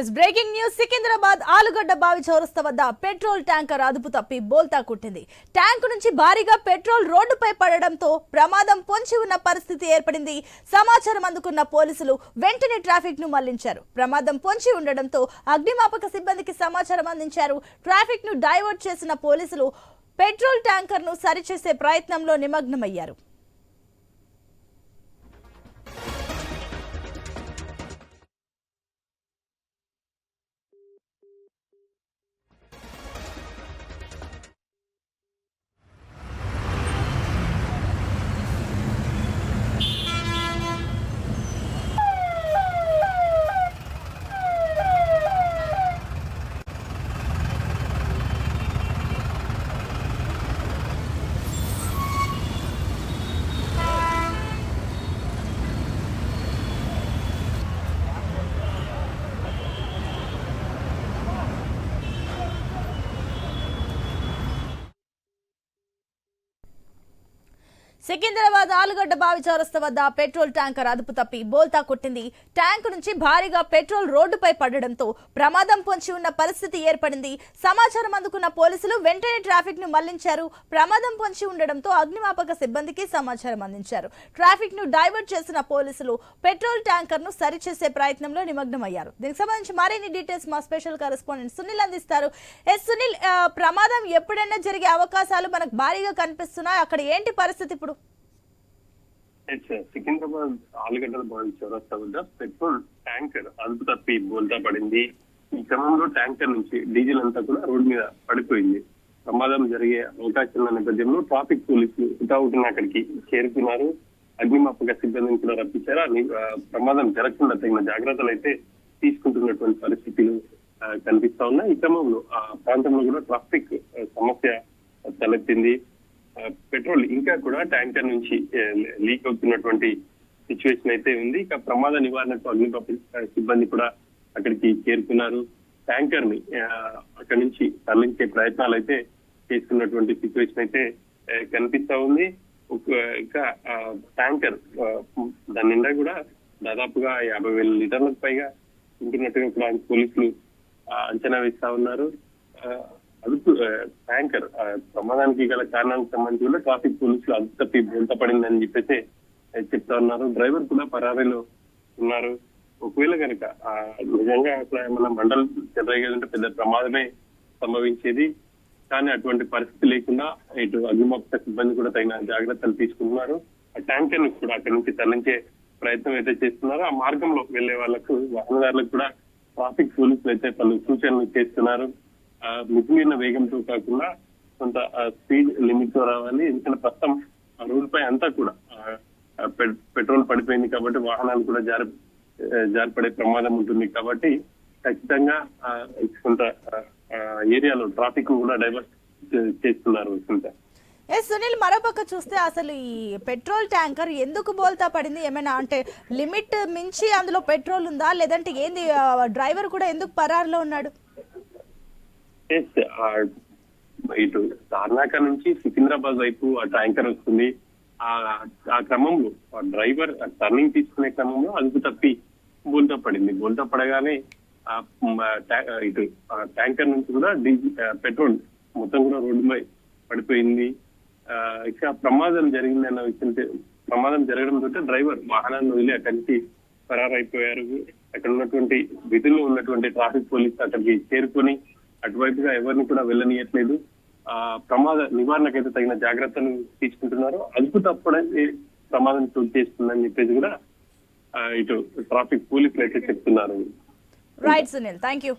Is breaking news Secunderabad ఆలుగడ్డ బావి చౌరస్తా వద్ద పెట్రోల్ ట్యాంకర్ అదుపు తప్పి బోల్తా కుట్టింది. ట్యాంకు నుంచి భారీగా పెట్రోల్ రోడ్డుపై పడడంతో ప్రమాదం పొంచి ఉన్న పరిస్థితి ఏర్పడింది. సమాచారం అందుకున్న పోలీసులు వెంటనే ట్రాఫిక్ను మళ్ళించారు. ప్రమాదం పొంచి ఉండడంతో అగ్నిమాపక సిబ్బందికి సమాచారం అందించారు. ట్రాఫిక్ను డైవర్ట్ చేసిన పోలీసులు పెట్రోల్ ట్యాంకర్ను సరిచేసే ప్రయత్నంలో నిమగ్నమయ్యారు. సికింద్రాబాద్ ఆలుగడ్డ బావి చౌరస్తా వద్ద పెట్రోల్ ట్యాంకర్ అదుపు తప్పి బోల్తా కొట్టింది. ట్యాంకు నుంచి భారీగా పెట్రోల్ రోడ్డుపై పడడంతో ప్రమాదం పొంచి ఉన్న పరిస్థితి ఏర్పడింది. సమాచారం అందుకున్న పోలీసులు వెంటనే ట్రాఫిక్ను మళ్ళించారు. ప్రమాదం పొంచి ఉండడంతో అగ్నిమాపక సిబ్బందికి సమాచారం అందించారు. ట్రాఫిక్ను డైవర్ట్ చేసిన పోలీసులు పెట్రోల్ ట్యాంకర్ను సరిచేసే ప్రయత్నంలో నిమగ్నమయ్యారు. దీనికి సంబంధించి మరిన్ని డీటెయిల్స్ మా స్పెషల్ కరెస్పాండెంట్ సునీల్ అందిస్తారు. ఎస్ సునీల్ ప్రమాదం ఎప్పుడైనా జరిగే అవకాశాలు మనకు భారీగా కనిపిస్తున్నాయి. అక్కడ ఏంటి పరిస్థితి ఇప్పుడు? సికింద్రాబాద్ ఆలుగడ్డల బావి చౌరస్తా వద్ద పెట్రోల్ ట్యాంకర్ అదుపు తప్పి బోల్తా పడింది. ఈ క్రమంలో ట్యాంకర్ నుంచి డీజిల్ అంతా కూడా రోడ్డు మీద పడిపోయింది. ప్రమాదం జరిగే అవకాశం ఉన్న నేపథ్యంలో ట్రాఫిక్ పోలీసులు హుటాహుటిన అక్కడికి చేరుకున్నారు. అగ్నిమాపక సిబ్బందిని కూడా రప్పించారు. ప్రమాదం జరగకుండా తగిన జాగ్రత్తలు అయితే తీసుకుంటున్నటువంటి పరిస్థితులు కనిపిస్తా ఉన్నాయి. ఈ క్రమంలో ఆ ప్రాంతంలో కూడా ట్రాఫిక్ సమస్య తలెత్తింది. పెట్రోల్ ఇంకా కూడా ట్యాంకర్ నుంచి లీక్ అవుతున్నటువంటి సిచ్యువేషన్ అయితే ఉంది. ఇక ప్రమాద నివారణకు అగ్నిమాపక సిబ్బంది కూడా అక్కడికి చేరుకున్నారు. ట్యాంకర్ని అక్కడి నుంచి తరలించే ప్రయత్నాలు అయితే చేస్తున్నటువంటి సిచ్యువేషన్ అయితే కనిపిస్తా ఉంది. ఒక ఇంకా ఆ, ట్యాంకర్ దాని నిండా కూడా దాదాపుగా యాభై వేల లీటర్లకు పైగా ఉంటున్నట్టుగా కూడా పోలీసులు అంచనా వేస్తా ఉన్నారు. అదుపు ట్యాంకర్ ఆ, ప్రమాదానికి గల కారణానికి సంబంధించి కూడా ట్రాఫిక్ పోలీసులు అదుపు తప్పి పడిందని చెప్పేసి చెప్తా ఉన్నారు. డ్రైవర్ కూడా పరారీలో ఉన్నారు. ఒకవేళ కనుక నిజంగా అట్లా మన మండల్ చెలరేగేదంటే పెద్ద ప్రమాదమే సంభవించేది. కానీ అటువంటి పరిస్థితి లేకుండా ఇటు అగ్నిమాపక సిబ్బంది కూడా తగిన జాగ్రత్తలు తీసుకుంటున్నారు. ఆ ట్యాంకర్ను కూడా అక్కడి నుంచి తరలించే ప్రయత్నం అయితే చేస్తున్నారో. ఆ మార్గంలో వెళ్ళే వాళ్ళకు వాహనదారులకు కూడా ట్రాఫిక్ పోలీసులు అయితే పలు సూచనలు చేస్తున్నారు. మితిమీరిన వేగంతో కాకుండా కొంత స్పీడ్ లిమిట్తో రావాలి. ఎందుకంటే ప్రస్తుతం ఆ రోడ్ పై అంతా కూడా పె- పెట్రోల్ పడిపోయింది కాబట్టి వాహనాలు కూడా జారి జారిపడే ప్రమాదం ఉంటుంది కాబట్టి ఖచ్చితంగా కొంత ఏరియాలో ట్రాఫిక్ కూడా డైవర్ట్ చేస్తున్నారు కొంత ఎస్ సునీల్ మరోపక్క చూస్తే అసలు ఈ పెట్రోల్ ట్యాంకర్ ఎందుకు బోల్తా పడింది? ఏమైనా అంటే లిమిట్ మించి అందులో పెట్రోల్ ఉందా? లేదంటే ఏంది? ఆ, డ్రైవర్ కూడా ఎందుకు పరారులో ఉన్నాడు? ఇటు తార్నాక నుంచి సికింద్రాబాద్ వైపు ఆ ట్యాంకర్ వస్తుంది. ఆ ఆ క్రమంలో ఆ డ్రైవర్ టర్నింగ్ తీసుకునే క్రమంలో అదుపు తప్పి బోల్తా పడింది. బోల్తా పడగానే ఆ ఇటు ఆ ట్యాంకర్ నుంచి కూడా డీజిల్ పెట్రోల్ మొత్తం కూడా రోడ్డుపై పడిపోయింది. ఆ, ఇక ప్రమాదం జరిగింది అన్న విషయం తె- ప్రమాదం జరగడంతో డ్రైవర్ వాహనాన్ని వదిలి అక్కడి నుంచి పరారైపోయారు అక్కడ ఉన్నటువంటి విధుల్లో ఉన్నటువంటి ట్రాఫిక్ పోలీస్ అక్కడికి చేరుకొని అటువైపుగా ఎవరిని కూడా వెళ్ళనీయట్లేదు. ఆ ప్రమాద నివారణకైతే తగిన జాగ్రత్తలు తీసుకుంటున్నారు. అదుపు తప్పడే ప్రమాదం చోటు చేస్తుందని చెప్పేసి కూడా ఇటు ట్రాఫిక్ పోలీసులు అయితే చెప్తున్నారు. Right Sunil thank you